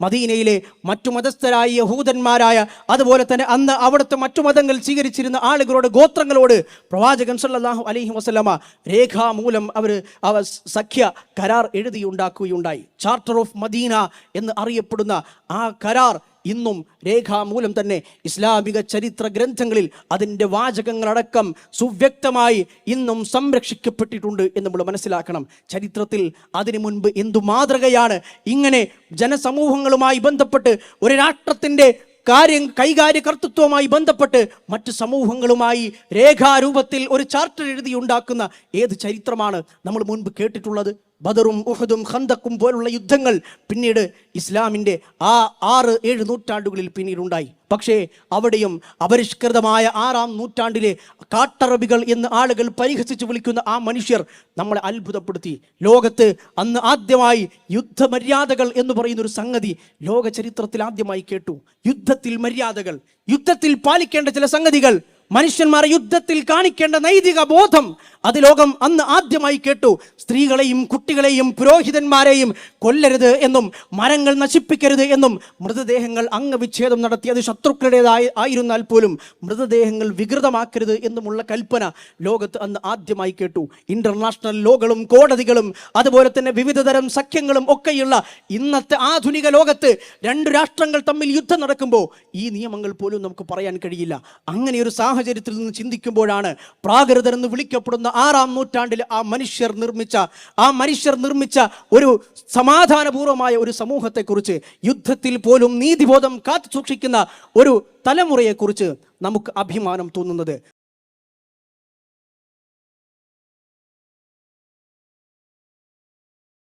മദീനയിലെ മറ്റു മതസ്ഥരായ യഹൂദന്മാരായ അതുപോലെ തന്നെ അന്ന് അവിടുത്തെ മറ്റു മതങ്ങൾ സ്വീകരിച്ചിരുന്ന ആളുകളോട് ഗോത്രങ്ങളോട് പ്രവാചകൻ സല്ലാഹു അലഹി വസ്ലമ രേഖാമൂലം അവർ അവ സഖ്യ കരാർ എഴുതിയുണ്ടാക്കുകയുണ്ടായി. ചാർട്ടർ ഓഫ് മദീന എന്ന് അറിയപ്പെടുന്ന ആ കരാർ ഇന്നും രേഖാമൂലം തന്നെ ഇസ്ലാമിക ചരിത്ര ഗ്രന്ഥങ്ങളിൽ അതിന്റെ വാചകങ്ങളടക്കം സുവ്യക്തമായി ഇന്നും സംരക്ഷിക്കപ്പെട്ടിട്ടുണ്ട് എന്ന് നമ്മൾ മനസ്സിലാക്കണം. ചരിത്രത്തിൽ അതിനു മുൻപ് എന്തു മാതൃകയാണ്? ഇങ്ങനെ ജനസമൂഹങ്ങളുമായി ബന്ധപ്പെട്ട് ഒരു രാഷ്ട്രത്തിന്റെ കാര്യം കൈകാര്യകർത്തൃത്വവുമായി ബന്ധപ്പെട്ട് മറ്റ് സമൂഹങ്ങളുമായി രേഖാരൂപത്തിൽ ഒരു ചാർട്ടർ എഴുതി ഉണ്ടാക്കുന്ന ഏത് ചരിത്രമാണ് നമ്മൾ മുൻപ് കേട്ടിട്ടുള്ളത്? ബദറും ഉഹദും ഖന്തക്കും പോലുള്ള യുദ്ധങ്ങൾ പിന്നീട് ഇസ്ലാമിന്റെ ആ ആറ് ഏഴ് നൂറ്റാണ്ടുകളിൽ പിന്നീടുണ്ടായി. പക്ഷേ അവിടെയും അപരിഷ്കൃതമായ ആറാം നൂറ്റാണ്ടിലെ കാട്ടറബികൾ എന്ന് ആളുകൾ പരിഹസിച്ച് വിളിക്കുന്ന ആ മനുഷ്യർ നമ്മളെ അത്ഭുതപ്പെടുത്തി. ലോകത്ത് അന്ന് ആദ്യമായി യുദ്ധമര്യാദകൾ എന്ന് പറയുന്ന ഒരു സംഗതി ലോക ചരിത്രത്തിൽ ആദ്യമായി കേട്ടു. യുദ്ധത്തിൽ മര്യാദകൾ യുദ്ധത്തിൽ പാലിക്കേണ്ട ചില സംഗതികൾ മനുഷ്യന്മാർ യുദ്ധത്തിൽ കാണിക്കേണ്ട നൈതിക ബോധം അത് ലോകം അന്ന് ആദ്യമായി കേട്ടു. സ്ത്രീകളെയും കുട്ടികളെയും പുരോഹിതന്മാരെയും കൊല്ലരുത് എന്നും മരങ്ങൾ നശിപ്പിക്കരുത് എന്നും മൃതദേഹങ്ങൾ അംഗവിച്ഛേദം നടത്തി അത് ശത്രുക്കളുടേതായി ആയിരുന്നാൽ പോലും മൃതദേഹങ്ങൾ വികൃതമാക്കരുത് എന്നുമുള്ള കൽപ്പന ലോകത്ത് അന്ന് ആദ്യമായി കേട്ടു. ഇന്റർനാഷണൽ ലോകളും കോടതികളും അതുപോലെ തന്നെ വിവിധ തരം സഖ്യങ്ങളും ഒക്കെയുള്ള ഇന്നത്തെ ആധുനിക ലോകത്ത് രണ്ട് രാഷ്ട്രങ്ങൾ തമ്മിൽ യുദ്ധം നടക്കുമ്പോൾ ഈ നിയമങ്ങൾ പോലും നമുക്ക് പറയാൻ കഴിയില്ല. അങ്ങനെ ഒരു സാഹചര്യത്തിൽ നിന്ന് ചിന്തിക്കുമ്പോഴാണ് പ്രാകൃതർ എന്ന് വിളിക്കപ്പെടുന്ന ആറാം നൂറ്റാണ്ടിൽ ആ മനുഷ്യർ നിർമ്മിച്ച ആ മനുഷ്യർ നിർമ്മിച്ച ഒരു സമാധാനപൂർവമായ ഒരു സമൂഹത്തെക്കുറിച്ച് യുദ്ധത്തിൽ പോലും നീതിബോധം കാത്തു സൂക്ഷിക്കുന്ന ഒരു തലമുറയെക്കുറിച്ച് നമുക്ക് അഭിമാനം തോന്നുന്നത്.